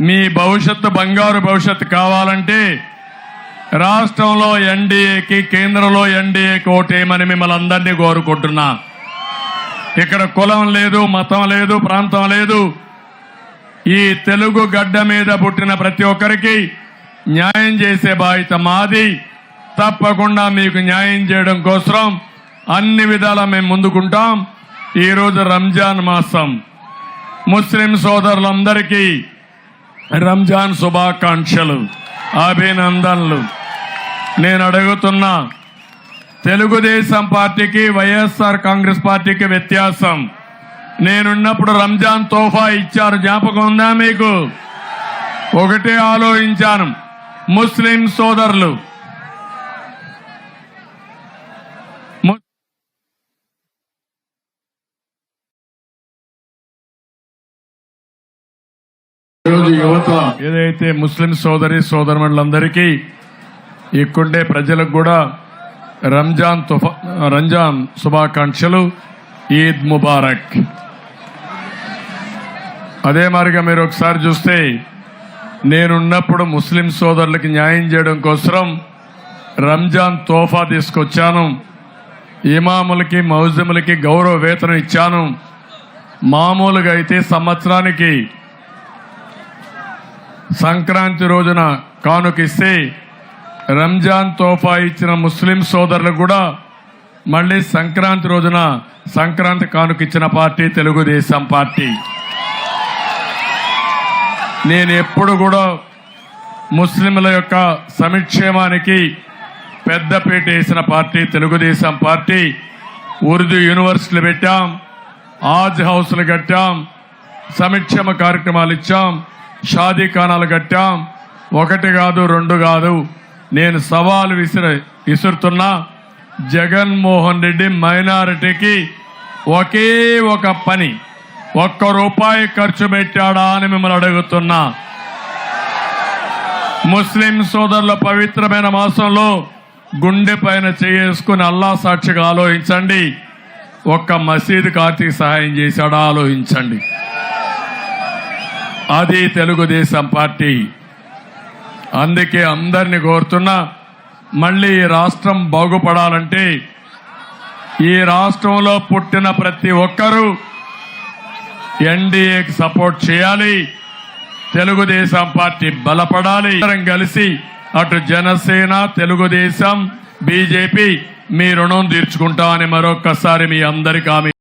మీ భవిష్యత్తు బంగారు భవిష్యత్తు కావాలంటే రాష్ట్రంలో ఎన్డీఏకి కేంద్రంలో ఎన్డీఏకి ఓటేయమని మిమ్మల్ని అందరినీ కోరుకుంటున్నా. ఇక్కడ కులం లేదు మతం లేదు ప్రాంతం లేదు. ఈ తెలుగు గడ్డ మీద పుట్టిన ప్రతి ఒక్కరికి న్యాయం చేసే బాధ్యత మాది. తప్పకుండా మీకు న్యాయం చేయడం కోసం అన్ని విధాల మేము ముందుకుంటాం. ఈరోజు రంజాన్ మాసం. ముస్లిం సోదరులందరికీ రంజాన్ శుభాకాంక్షలు అభినందనలు. నేను అడుగుతున్నా తెలుగుదేశం పార్టీకి వైఎస్ఆర్ కాంగ్రెస్ పార్టీకి వ్యత్యాసం. నేనున్నప్పుడు రంజాన్ తోఫా ఇచ్చారు జ్ఞాపకం ఉందా మీకు? ఒకటే ఆలోచించాను. ముస్లిం సోదరులు ము- ప్రభుత్వం. ఏదైతే ముస్లిం సోదరి సోదరులందరికీ ఇక్కడే ప్రజలకు కూడా రంజాన్ తుఫా రంజాన్ శుభాకాంక్షలు. ఈద్ ముబారక్. అదే మారిగా మీరు ఒకసారి చూస్తే నేనున్నప్పుడు ముస్లిం సోదరులకి న్యాయం చేయడం కోసం రంజాన్ తోఫా తీసుకొచ్చాను. ఇమాములకి మౌజములకి గౌరవ వేతనం ఇచ్చాను. మామూలుగా అయితే సంవత్సరానికి సంక్రాంతి రోజున కానుకిస్తే రంజాన్ తోఫా ఇచ్చిన ముస్లిం సోదరులకు కూడా మళ్ళీ సంక్రాంతి రోజున సంక్రాంతి కానుకిచ్చిన పార్టీ తెలుగుదేశం పార్టీ. నేను ఎప్పుడు కూడా ముస్లింల యొక్క సంక్షేమానికి పెద్దపీట వేసిన పార్టీ తెలుగుదేశం పార్టీ. ఉర్దూ యూనివర్సిటీలు పెట్టాం ఆజ్ హౌస్లు కట్టాం సంక్షేమ కార్యక్రమాలు ఇచ్చాం. షాదీ ఖానాలు కట్టాం. ఒకటి కాదు రెండు కాదు. నేను సవాలు విసిర విసురుతున్నా. జగన్మోహన్ రెడ్డి మైనారిటీకి ఒకే ఒక పని. ఒక్క రూపాయి ఖర్చు పెట్టాడా అని మిమ్మల్ని అడుగుతున్నా. ముస్లిం సోదరుల పవిత్రమైన మాసంలో గుండె పైన చేసుకుని అల్లా సాక్షిగా ఆలోచించండి. ఒక్క మసీదు కార్తీక సహాయం చేశాడా? ఆలోచించండి. అది తెలుగుదేశం పార్టీ. అందుకే అందరిని కోరుతున్నా మళ్ళీ ఈ రాష్ట్రం బాగుపడాలంటే ఈ రాష్ట్రంలో పుట్టిన ప్రతి ఒక్కరూ ఎన్డీఏకి సపోర్ట్ చేయాలి తెలుగుదేశం పార్టీ బలపడాలి. అందరం కలిసి అటు జనసేన తెలుగుదేశం బీజేపీ మీ రుణం తీర్చుకుంటామని మరొక్కసారి మీ అందరికీ హామీ